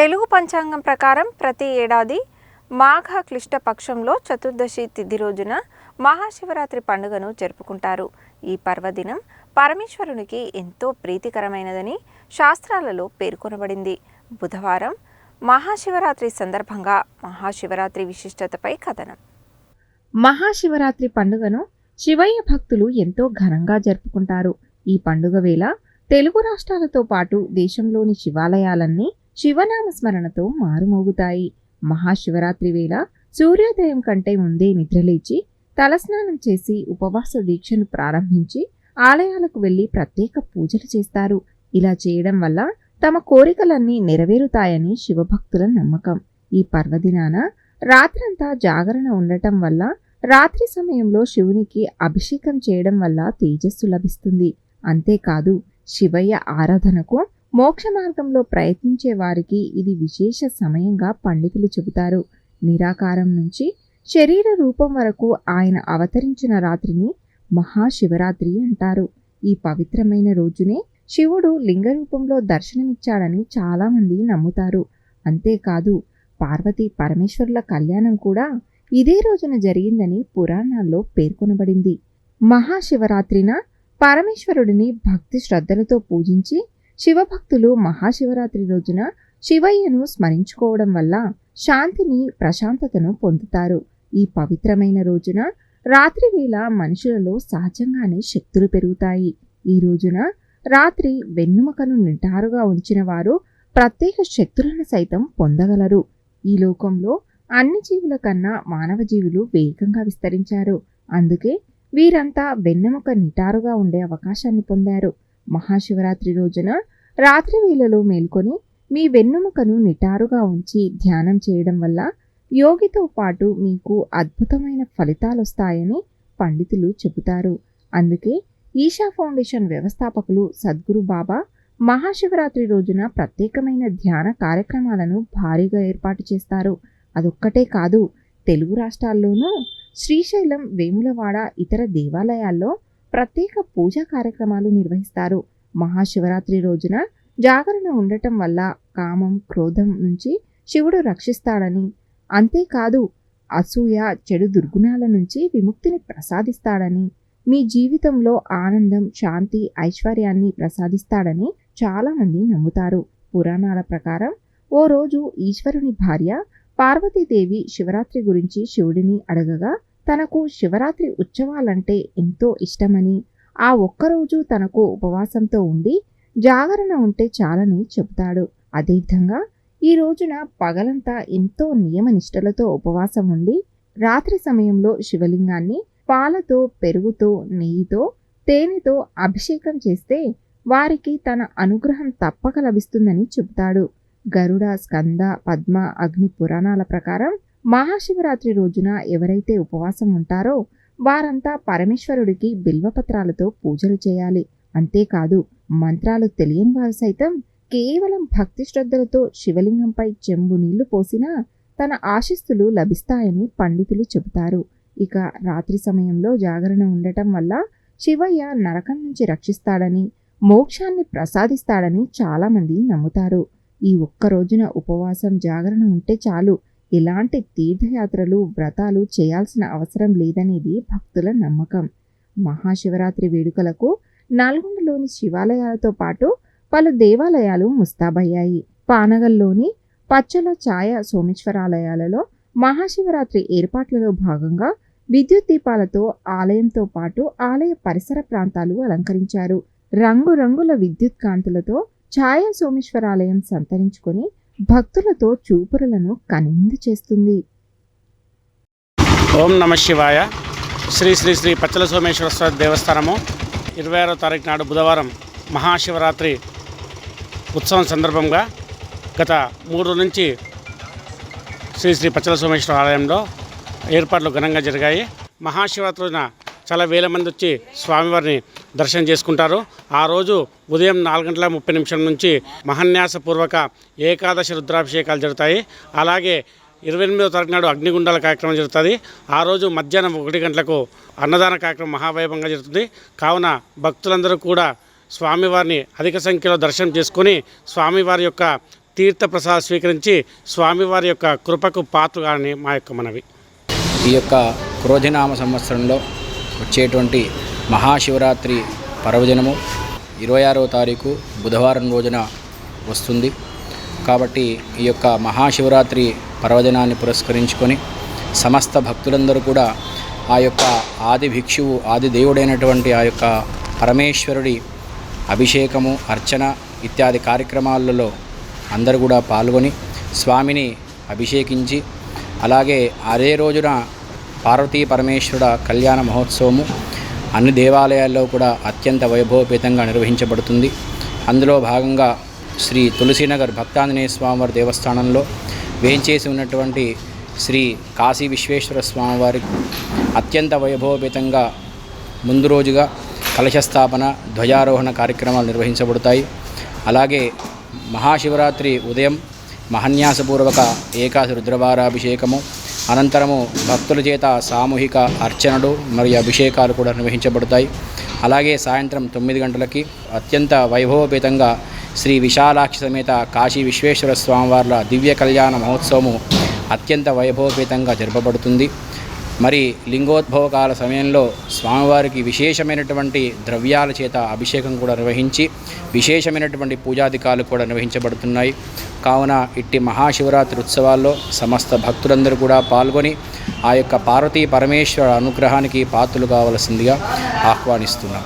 తెలుగు పంచాంగం ప్రకారం ప్రతి ఏడాది మాఘ క్లిష్ట పక్షంలో చతుర్దశి తిథి రోజున మహాశివరాత్రి పండుగను జరుపుకుంటారు. ఈ పర్వదినం పరమేశ్వరునికి ఎంతో ప్రీతికరమైనదని శాస్త్రాలలో పేర్కొనబడింది. బుధవారం మహాశివరాత్రి సందర్భంగా మహాశివరాత్రి విశిష్టతపై కథనం. మహాశివరాత్రి పండుగను శివయ్య భక్తులు ఎంతో ఘనంగా జరుపుకుంటారు. ఈ పండుగ వేళ తెలుగు రాష్ట్రాలతో పాటు దేశంలోని శివాలయాలన్నీ శివనామ స్మరణతో మారుమోగుతాయి. మహాశివరాత్రి వేళ సూర్యోదయం కంటే ముందే నిద్రలేచి తలస్నానం చేసి ఉపవాస దీక్షను ప్రారంభించి ఆలయాలకు వెళ్ళి ప్రత్యేక పూజలు చేస్తారు. ఇలా చేయడం వల్ల తమ కోరికలన్నీ నెరవేరుతాయని శివభక్తుల నమ్మకం. ఈ పర్వదినాన రాత్రంతా జాగరణ ఉండటం వల్ల రాత్రి సమయంలో శివునికి అభిషేకం చేయడం వల్ల తేజస్సు లభిస్తుంది. అంతేకాదు శివయ్య ఆరాధనకు మోక్ష మార్గంలో ప్రయత్నించే వారికి ఇది విశేష సమయంగా పండితులు చెబుతారు. నిరాకారం నుంచి శరీర రూపం వరకు ఆయన అవతరించిన రాత్రిని మహాశివరాత్రి అంటారు. ఈ పవిత్రమైన రోజునే శివుడు లింగ రూపంలో దర్శనమిచ్చాడని చాలామంది నమ్ముతారు. అంతేకాదు పార్వతీ పరమేశ్వరుల కళ్యాణం కూడా ఇదే రోజున జరిగిందని పురాణాల్లో పేర్కొనబడింది. మహాశివరాత్రిన పరమేశ్వరుడిని భక్తి శ్రద్ధలతో పూజించి శివభక్తులు మహాశివరాత్రి రోజున శివయ్యను స్మరించుకోవడం వల్ల శాంతిని ప్రశాంతతను పొందుతారు. ఈ పవిత్రమైన రోజున రాత్రి వేళ మనుషులలో సహజంగానే శక్తులు పెరుగుతాయి. ఈ రోజున రాత్రి వెన్నుముకను నిటారుగా ఉంచిన వారు ప్రత్యేక శక్తులను సైతం పొందగలరు. ఈ లోకంలో అన్ని జీవుల కన్నా మానవ జీవులు వేగంగా విస్తరించారు. అందుకే వీరంతా వెన్నెముక నిటారుగా ఉండే అవకాశాన్ని పొందారు. మహాశివరాత్రి రోజున రాత్రి వేళలో మేల్కొని మీ వెన్నెముకను నిటారుగా ఉంచి ధ్యానం చేయడం వల్ల యోగితో పాటు మీకు అద్భుతమైన ఫలితాలు వస్తాయని పండితులు చెబుతారు. అందుకే ఈషా ఫౌండేషన్ వ్యవస్థాపకులు సద్గురు బాబా మహాశివరాత్రి రోజున ప్రత్యేకమైన ధ్యాన కార్యక్రమాలను భారీగా ఏర్పాటు చేస్తారు. అదొక్కటే కాదు తెలుగు రాష్ట్రాల్లోనూ శ్రీశైలం వేములవాడ ఇతర దేవాలయాల్లో ప్రత్యేక పూజా కార్యక్రమాలు నిర్వహిస్తారు. మహాశివరాత్రి రోజున జాగరణ ఉండటం వల్ల కామం క్రోధం నుంచి శివుడు రక్షిస్తాడని. అంతేకాదు అసూయ చెడు దుర్గుణాల నుంచి విముక్తిని ప్రసాదిస్తాడని. మీ జీవితంలో ఆనందం శాంతి ఐశ్వర్యాన్ని ప్రసాదిస్తాడని చాలామంది నమ్ముతారు. పురాణాల ప్రకారం ఓ రోజు ఈశ్వరుని భార్య పార్వతీదేవి శివరాత్రి గురించి శివుడిని అడగగా తనకు శివరాత్రి ఉత్సవాలంటే ఎంతో ఇష్టమని ఆ ఒక్కరోజు తనకు ఉపవాసంతో ఉండి జాగరణ ఉంటే చాలని చెబుతాడు. అదేవిధంగా ఈ రోజున పగలంతా ఎంతో నియమనిష్టలతో ఉపవాసం ఉండి రాత్రి సమయంలో శివలింగాన్ని పాలతో పెరుగుతో నెయ్యితో తేనెతో అభిషేకం చేస్తే వారికి తన అనుగ్రహం తప్పక లభిస్తుందని చెబుతాడు. గరుడ స్కంద పద్మ అగ్ని పురాణాల ప్రకారం మహాశివరాత్రి రోజున ఎవరైతే ఉపవాసం ఉంటారో వారంతా పరమేశ్వరుడికి బిల్వపత్రాలతో పూజలు చేయాలి. అంతేకాదు మంత్రాలు తెలియని వారు సైతం కేవలం భక్తి శ్రద్ధలతో శివలింగంపై చెంబు నీళ్ళు పోసినా తన ఆశిస్తులు లభిస్తాయని పండితులు చెబుతారు. ఇక రాత్రి సమయంలో జాగరణ ఉండటం వల్ల శివయ్య నరకం నుంచి రక్షిస్తాడని మోక్షాన్ని ప్రసాదిస్తాడని చాలామంది నమ్ముతారు. ఈ ఒక్క రోజున ఉపవాసం జాగరణ ఉంటే చాలు. ఇలాంటి తీర్థయాత్రలు వ్రతాలు చేయాల్సిన అవసరం లేదనేది భక్తుల నమ్మకం. మహాశివరాత్రి వేడుకలకు నల్గొండలోని శివాలయాలతో పాటు పలు దేవాలయాలు ముస్తాబయ్యాయి. పానగల్లోని పచ్చల ఛాయ సోమేశ్వరాలయాలలో మహాశివరాత్రి ఏర్పాట్లలో భాగంగా విద్యుత్ దీపాలతో ఆలయంతో పాటు ఆలయ పరిసర ప్రాంతాలు అలంకరించారు. రంగురంగుల విద్యుత్ కాంతులతో ఛాయ సోమేశ్వరాలయం సంతరించుకొని భక్తులతో చూపురులను కనువిందు చేస్తుంది. ఓం నమ శివాయ. శ్రీ శ్రీ శ్రీ పచ్చల సోమేశ్వర స్వామి దేవస్థానము. ఇరవై ఆరో తారీఖు నాడు బుధవారం మహాశివరాత్రి ఉత్సవం సందర్భంగా గత మూడు రోజుల నుంచి శ్రీ శ్రీ పచ్చల సోమేశ్వర ఆలయంలో ఏర్పాట్లు ఘనంగా జరిగాయి. మహాశివరాత్రి రోజున చాలా వేల మంది వచ్చి స్వామివారిని దర్శనం చేసుకుంటారు. ఆ రోజు ఉదయం నాలుగు గంటల ముప్పై నిమిషం నుంచి మహాన్యాసపూర్వక ఏకాదశి రుద్రాభిషేకాలు జరుగుతాయి. అలాగే ఇరవై ఎనిమిదో తారీఖు నాడు అగ్నిగుండాల కార్యక్రమం జరుగుతుంది. ఆ రోజు మధ్యాహ్నం ఒకటి గంటలకు అన్నదాన కార్యక్రమం మహావైభవంగా జరుగుతుంది. కావున భక్తులందరూ కూడా స్వామివారిని అధిక సంఖ్యలో దర్శనం చేసుకుని స్వామివారి యొక్క తీర్థ ప్రసాద్ స్వీకరించి స్వామివారి యొక్క కృపకు పాత్రగాని మా యొక్క మనవి. ఈ యొక్క క్రోధినామ సంవత్సరంలో వచ్చేటువంటి మహాశివరాత్రి పర్వదినము ఇరవై ఆరవ తారీఖు బుధవారం రోజున వస్తుంది. కాబట్టి ఈ యొక్క మహాశివరాత్రి పర్వదినాన్ని పురస్కరించుకొని సమస్త భక్తులందరూ కూడా ఆ యొక్క ఆది భిక్షువు ఆది దేవుడైనటువంటి ఆ యొక్క పరమేశ్వరుడి అభిషేకము అర్చన ఇత్యాది కార్యక్రమాలలో అందరూ కూడా పాల్గొని స్వామిని అభిషేకించి అలాగే అదే రోజున పార్వతీ పరమేశ్వరుడ కళ్యాణ మహోత్సవము అన్ని దేవాలయాల్లో కూడా అత్యంత వైభవపేతంగా నిర్వహించబడుతుంది. అందులో భాగంగా శ్రీ తులసీనగర్ భక్తాంజనేయ స్వామివారి దేవస్థానంలో వేయించేసి ఉన్నటువంటి శ్రీ కాశీ విశ్వేశ్వర స్వామివారి అత్యంత వైభవపేతంగా ముందు రోజుగా కలశస్థాపన ధ్వజారోహణ కార్యక్రమాలు నిర్వహించబడతాయి. అలాగే మహాశివరాత్రి ఉదయం మహన్యాసపూర్వక ఏకాశి రుద్రవారాభిషేకము అనంతరము భక్తుల చేత సామూహిక అర్చనలు మరియు అభిషేకాలు కూడా నిర్వహించబడతాయి. అలాగే సాయంత్రం తొమ్మిది గంటలకి అత్యంత వైభవపేతంగా శ్రీ విశాలాక్షి సమేత కాశీ విశ్వేశ్వర స్వామివార్ల దివ్య కళ్యాణ మహోత్సవము అత్యంత వైభవపేతంగా జరపబడుతుంది. మరి లింగోద్భవ కాల సమయంలో స్వామివారికి విశేషమైనటువంటి ద్రవ్యాల చేత అభిషేకం కూడా నిర్వహించి విశేషమైనటువంటి పూజాధికాలు కూడా నిర్వహించబడుతున్నాయి. కావున ఇట్టి మహాశివరాత్రి ఉత్సవాల్లో సమస్త భక్తులందరూ కూడా పాల్గొని ఆ యొక్క పార్వతీ పరమేశ్వర అనుగ్రహానికి పాత్రలు కావలసిందిగా ఆహ్వానిస్తున్నాం.